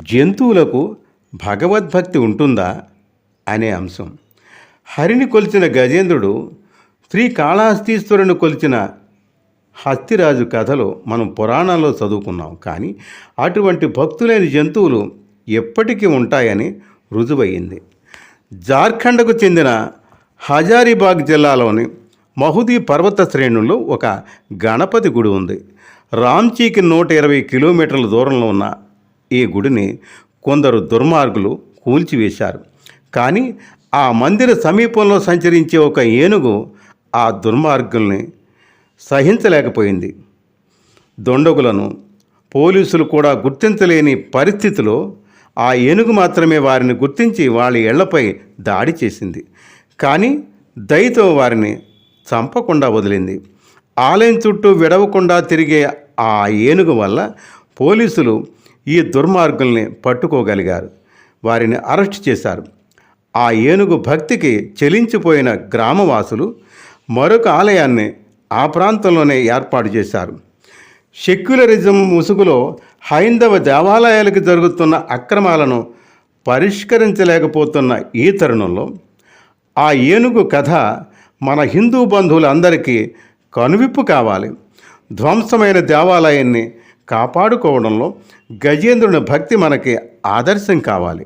జంతువులకు భగవద్భక్తి ఉంటుందా అనే అంశం. హరిని కొలిచిన గజేంద్రుడు శ్రీకాళహస్తీశ్వరుని కొలిచిన హస్తిరాజు కథలో మనం పురాణాల్లో చదువుకున్నాం. కానీ అటువంటి భక్తులైన జంతువులు ఎప్పటికీ ఉంటాయని రుజువయ్యింది. జార్ఖండ్కు చెందిన హజారీబాగ్ జిల్లాలోని మహుదీ పర్వత శ్రేణుల్లో ఒక గణపతి గుడి ఉంది. రాంచీకి నూట ఇరవై కిలోమీటర్ల దూరంలో ఉన్న ఈ గుడిని కొందరు దుర్మార్గులు కూల్చివేశారు. కానీ ఆ మందిర సమీపంలో సంచరించే ఒక ఏనుగు ఆ దుర్మార్గుల్ని సహించలేకపోయింది. దొండగులను పోలీసులు కూడా గుర్తించలేని పరిస్థితిలో ఆ ఏనుగు మాత్రమే వారిని గుర్తించి వాళ్ళ ఇళ్ళపై దాడి చేసింది. కానీ దయతో వారిని చంపకుండా వదిలింది. ఆలయం చుట్టూ విడవకుండా తిరిగే ఆ ఏనుగు వల్ల పోలీసులు ఈ దుర్మార్గుల్ని పట్టుకోగలిగారు. వారిని అరెస్ట్ చేశారు. ఆ ఏనుగు భక్తికి చెలించిపోయిన గ్రామవాసులు మరొక ఆలయాన్ని ఆ ప్రాంతంలోనే ఏర్పాటు చేశారు. సెక్యులరిజం ముసుగులో హైందవ దేవాలయాలకు జరుగుతున్న అక్రమాలను పరిష్కరించలేకపోతున్న ఈ తరుణంలో ఆ ఏనుగు కథ మన హిందూ బంధువులందరికీ కనువిప్పు కావాలి. ధ్వంసమైన దేవాలయాన్ని కాపాడుకోవడంలో గజేంద్రుని భక్తి మనకి ఆదర్శం కావాలి.